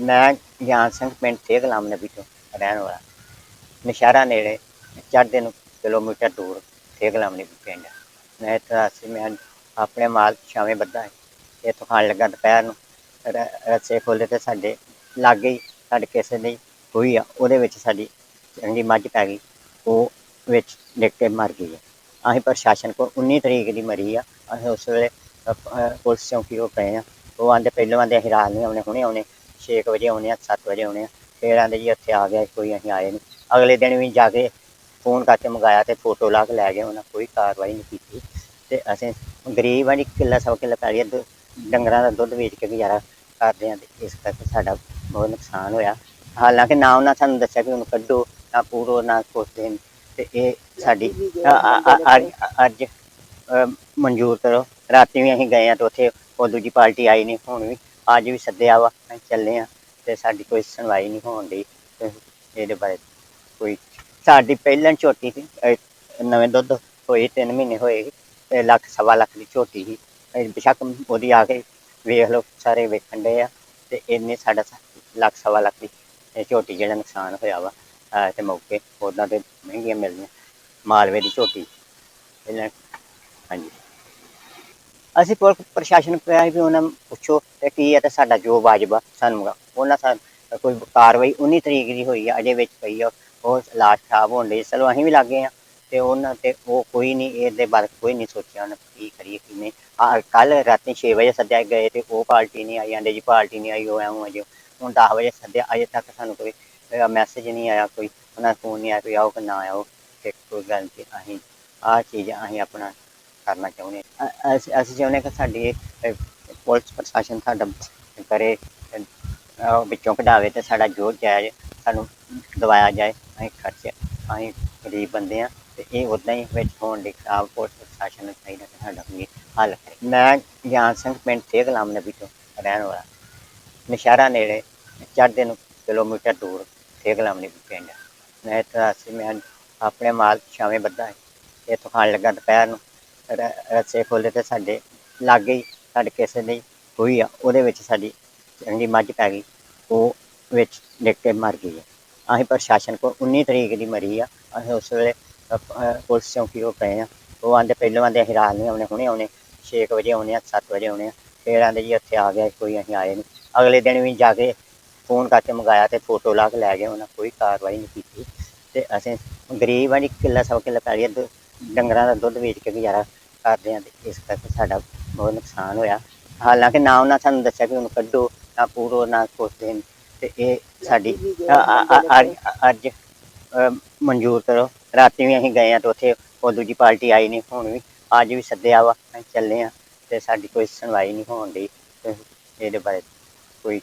ਮੈਂ ਗਿਆਨ ਸਿੰਘ ਪਿੰਡ ਤੇ ਗੁਲਾਮ ਨਬੀ ਤੋਂ ਰਹਿਣ ਵਾਲਾ। ਨਸ਼ਹਿਰਾ ਨੇੜੇ ਚੜ੍ਹਦੇ ਨੂੰ ਕਿਲੋਮੀਟਰ ਦੂਰ ਤੇ ਗੁਲਾਮ ਨਬੀ ਪਿੰਡ ਮੈਂ ਇੱਥੇ ਮੈਂ ਆਪਣੇ ਮਾਲ ਛਾਵੇਂ ਬੱਧਾ ਇੱਥੋਂ ਖਾਣ ਲੱਗਾ ਦੁਪਹਿਰ ਨੂੰ। ਰ- ਰੱਸੇ ਖੋਲੇ ਤੇ ਸਾਡੇ ਲਾਗੇ ਹੀ ਸਾਡੇ ਕਿਸੇ ਦੀ ਹੋਈ ਆ, ਉਹਦੇ ਵਿੱਚ ਸਾਡੀ ਚੰਗੀ ਮੱਝ ਪੈ ਗਈ। ਉਹ ਵਿੱਚ ਡਿੱਗ ਕੇ ਮਰ ਗਈ ਹੈ ਅਸੀਂ ਪ੍ਰਸ਼ਾਸਨ ਕੋਲ 19 ਤਰੀਕ ਦੀ ਮਰੀ ਆ। ਅਸੀਂ ਉਸ ਵੇਲੇ ਪੁਲਿਸ ਚੌਂਕੀ ਕੋਲ ਪਏ ਆ। ਉਹ ਆਂਦੇ, ਪਹਿਲਾਂ ਆਂਦੇ, ਅਸੀਂ ਰਾਤ ਨਹੀਂ ਆਉਣੇ, ਹੁਣੇ ਆਉਣੇ। 6 ਵਜੇ ਆਉਣੇ ਆ 7 ਵਜੇ ਆਉਣੇ ਆ, ਫਿਰ ਆਂਦੇ ਜੀ ਉੱਥੇ ਆ ਗਿਆ ਕੋਈ ਅਸੀਂ ਆਏ ਨਹੀਂ ਅਗਲੇ ਦਿਨ ਵੀ ਜਾ ਕੇ ਫੋਨ ਕਰਕੇ ਮੰਗਾਇਆ ਤੇ ਫੋਟੋ ਲਾ ਕੇ ਲੈ ਗਏ ਉਹਨਾਂ, ਕੋਈ ਕਾਰਵਾਈ ਨਹੀਂ ਕੀਤੀ। ਤੇ ਅਸੀਂ ਗਰੀਬ ਆ ਜੀ, ਕਿੱਲਾ ਸੌ ਕਿੱਲਾ ਪੈ ਗਿਆ ਡੰਗਰਾਂ ਦਾ ਦੁੱਧ ਵੇਚ ਕੇ ਗੁਜ਼ਾਰਾ ਕਰਦੇ ਆ ਤੇ ਇਸ ਕਰਕੇ ਸਾਡਾ ਬਹੁਤ ਨੁਕਸਾਨ ਹੋਇਆ। ਹਾਲਾਂਕਿ ਨਾ ਉਹਨਾਂ ਸਾਨੂੰ ਦੱਸਿਆ ਕਿ ਉਹਨੂੰ ਕੱਢੋ, ਨਾ ਪੂਰੋ, ਨਾ ਕੁਛ ਦੇਣ। ਤੇ ਇਹ ਸਾਡੀ ਅੱਜ ਮਨਜ਼ੂਰ ਕਰੋ। ਰਾਤੀ ਵੀ ਅਸੀਂ ਗਏ ਆ ਤੇ ਉੱਥੇ ਉਹ ਦੂਜੀ ਪਾਰਟੀ ਆਈ ਨਹੀਂ ਹੁਣ ਵੀ ਅੱਜ ਵੀ ਸੱਦਿਆ ਵਾ ਅਸੀਂ ਚੱਲੇ ਆ ਤੇ ਸਾਡੀ ਕੋਈ ਸੁਣਵਾਈ ਨਹੀਂ ਹੋਣ ਦੀ ਇਹਦੇ ਬਾਰੇ ਕੋਈ ਸਾਡੀ ਪਹਿਲਾਂ ਝੋਟੀ ਸੀ ਅ, ਨਵੇਂ ਦੁੱਧ ਹੋਈ 3 ਮਹੀਨੇ ਹੋਏ ਸੀ, ਤੇ ਲੱਖ ਸਵਾ ਲੱਖ ਦੀ ਝੋਟੀ ਸੀ ਇਹ ਬੇਸ਼ੱਕ ਉਹਦੀ ਆ ਕੇ ਵੇਖ ਲਓ ਸਾਰੇ ਵੇਖਣ ਦੇ ਆ ਤੇ ਇਹਨੇ ਸਾਡਾ ਸ- ਲੱਖ ਸਵਾ ਲੱਖ ਦੀ ਇਹ ਝੋਟੀ ਜਿਹੜਾ ਨੁਕਸਾਨ ਹੋਇਆ ਵਾ ਅ, ਤੇ ਮੌਕੇ ਉਹਨਾਂ ਤੇ ਮਹਿੰਗੀਆਂ ਮਿਲਦੀਆਂ ਮਾਲਵੇ ਦੀ ਝੋਟੀ ਪਹਿਲਾਂ ਹਾਂਜੀ। ਅਸੀਂ ਪੁਲਿਸ ਪ੍ਰਸ਼ਾਸਨ ਨੂੰ ਵੀ ਉਹਨਾਂ ਨੂੰ ਪੁੱਛੋ ਤੇ ਕੀ ਹੈ ਤੇ ਸਾਡਾ ਜੋ ਵਾਜਬ ਆ, ਸਾਨੂੰ ਮੰਗਾ ਉਹਨਾਂ ਸਾਨੂੰ ਕੋਈ ਕਾਰਵਾਈ 19 ਤਰੀਕ ਦੀ ਹੋਈ ਆ, ਅਜੇ ਵਿੱਚ ਪਈ ਆ, ਉਹ ਲਾਸ਼ ਖਰਾਬ ਹੋਣ ਲਈ ਚਲੋ ਅਸੀਂ ਵੀ ਲੱਗੇ ਆ ਤੇ ਉਹਨਾਂ ਤੇ ਉਹ ਕੋਈ ਨਹੀਂ, ਇਹਦੇ ਬਾਰੇ ਕੋਈ ਨਹੀਂ ਸੋਚਿਆ ਉਹਨਾਂ ਕੀ ਕਰੀਏ ਕੀ ਨਹੀਂ ਆ ਕੱਲ ਰਾਤੀ 6 ਵਜੇ ਸੱਦਿਆ ਗਏ ਤੇ ਉਹ ਪਾਰਟੀ ਨਹੀਂ ਆਈ, ਆਂਦੇ ਜੀ ਪਾਰਟੀ ਨਹੀਂ ਆਈ, ਉਹ ਐਉਂ ਅਜੇ ਹੁਣ 10 ਵਜੇ ਸੱਦਿਆ, ਅਜੇ ਤੱਕ ਸਾਨੂੰ ਕੋਈ ਮੈਸੇਜ ਨਹੀਂ ਆਇਆ, ਕੋਈ ਉਹਨਾਂ ਦਾ ਫੋਨ ਨਹੀਂ ਆਇਆ, ਕੋਈ ਆਓ ਕਿ ਨਾ ਆਓ, ਤੇ ਕੋਈ ਗੱਲ ਨਹੀਂ, ਅਸੀਂ ਆਹ ਚੀਜ਼, ਅਸੀਂ ਆਪਣਾ ਕਰਨਾ ਚਾਹੁੰਦੇ ਹਾਂ। ਅਸੀਂ ਅਸੀਂ ਚਾਹੁੰਦੇ ਹਾਂ ਕਿ ਸਾਡੀ ਇਹ, ਪੁਲਿਸ ਪ੍ਰਸ਼ਾਸਨ ਸਾਡਾ ਕਰੇ ਅਹ ਵਿੱਚੋਂ ਕਢਾਵੇ ਤੇ ਸਾਡਾ ਜੋ ਜਾਇਜ਼ ਸਾਨੂੰ ਦਵਾਇਆ ਜਾਏ ਅਸੀਂ ਖਰਚੇ ਅਸੀਂ ਗਰੀਬ ਬੰਦੇ ਆ ਤੇ ਇਹ ਉਦਾਂ ਹੀ ਵਿੱਚ ਹੋਣ ਦੀ ਖਰਾਬ ਪੁਲਿਸ ਪ੍ਰਸ਼ਾਸਨ ਨੂੰ ਚਾਹੀਦਾ ਕਿ ਸਾਡਾ ਵੀ ਹੱਲ ਕਰੇ। ਮੈਂ ਗਿਆਨ ਸਿੰਘ ਪਿੰਡ ਤੇ ਗੁਲਾਮ ਨਬੀ ਤੋਂ ਰਹਿਣ ਵਾਲਾ। ਨਸ਼ਹਿਰਾ ਨੇੜੇ ਚੜ੍ਹਦੇ ਨੂੰ ਕਿਲੋਮੀਟਰ ਦੂਰ ਤੇ ਗੁਲਾਮ ਨਬੀ ਪਿੰਡ ਮੈਂ ਇੱਥੇ ਅਸੀਂ ਮੈਂ ਆਪਣੇ ਮਾਲ ਛਾਵੇਂ ਬੱਧਾ ਹੈ ਇੱਥੋਂ ਖਾਣ ਲੱਗਾ ਦੁਪਹਿਰ ਨੂੰ। ਰ- ਰੱਸੇ ਖੋਲੇ ਤੇ ਸਾਡੇ ਲਾਗੇ ਹੀ ਸਾਡੇ ਕਿਸੇ ਦੀ ਹੋਈ ਆ ਉਹਦੇ ਵਿੱਚ ਸਾਡੀ ਚੰਗੀ ਮੱਝ ਪੈ ਗਈ ਉਹ ਵਿੱਚ ਡਿੱਗ ਕੇ ਮਰ ਗਈ ਹੈ ਅਸੀਂ ਪ੍ਰਸ਼ਾਸਨ ਕੋਲ 19 ਤਰੀਕ ਦੀ ਮਰੀ ਆ ਅਸੀਂ ਉਸ ਵੇਲੇ ਅ, ਅ, ਪੁਲਿਸ ਚੌਂਕੀ ਉਹ ਪਏ ਆ। ਉਹ ਆਂਦੇ ਪਹਿਲਾਂ ਆਂਦੇ ਅਸੀਂ ਰਾਤ ਨਹੀਂ ਆਉਣੇ ਹੁਣੇ ਆਉਣੇ 6 ਵਜੇ ਆਉਣੇ ਆ 7 ਵਜੇ ਆਉਣੇ ਆ। ਫਿਰ ਆਂਦੇ ਜੀ ਇੱਥੇ ਆ ਗਿਆ ਕੋਈ ਅਸੀਂ ਆਏ ਨਹੀਂ। ਅਗਲੇ ਦਿਨ ਵੀ ਜਾ ਕੇ ਫੋਨ ਕਰਕੇ ਮੰਗਾਇਆ ਤੇ ਫੋਟੋ ਲਾ ਕੇ ਲੈ ਗਏ ਉਹਨਾਂ ਕੋਈ ਕਾਰਵਾਈ ਨਹੀਂ ਕੀਤੀ। ਤੇ ਅਸੀਂ ਗਰੀਬ ਆ ਜੀ ਕਿੱਲਾ ਸੌ ਕਿੱਲਾ ਪੈ ਗਿਆ ਡੰਗਰਾਂ ਦਾ ਦੁੱਧ ਵੇਚ ਕੇ ਗੁਜ਼ਾਰਾ ਕਰਦੇ ਆ ਤੇ ਇਸ ਕਰਕੇ ਸਾਡਾ ਬਹੁਤ ਨੁਕਸਾਨ ਹੋਇਆ। ਹਾਲਾਂਕਿ ਨਾ ਉਹਨਾਂ ਸਾਨੂੰ ਦੱਸਿਆ ਕਿ ਉਹਨੂੰ ਕੱਢੋ, ਨਾ ਪੂਰੋ, ਨਾ ਕੁਛ ਦੇਣ। ਤੇ ਇਹ ਸਾਡੀ ਅੱਜ ਮਨਜ਼ੂਰ ਕਰੋ। ਰਾਤੀ ਵੀ ਅਸੀਂ ਗਏ ਆ ਤੇ ਉੱਥੇ ਉਹ ਦੂਜੀ ਪਾਰਟੀ ਆਈ ਨਹੀਂ, ਹੁਣ ਵੀ, ਅੱਜ ਵੀ ਸੱਦਿਆ ਵਾ, ਅਸੀਂ ਚੱਲੇ ਆ ਤੇ ਸਾਡੀ ਕੋਈ ਸੁਣਵਾਈ ਨਹੀਂ ਹੋਣ ਦੀ ਇਹਦੇ ਬਾਰੇ ਕੋਈ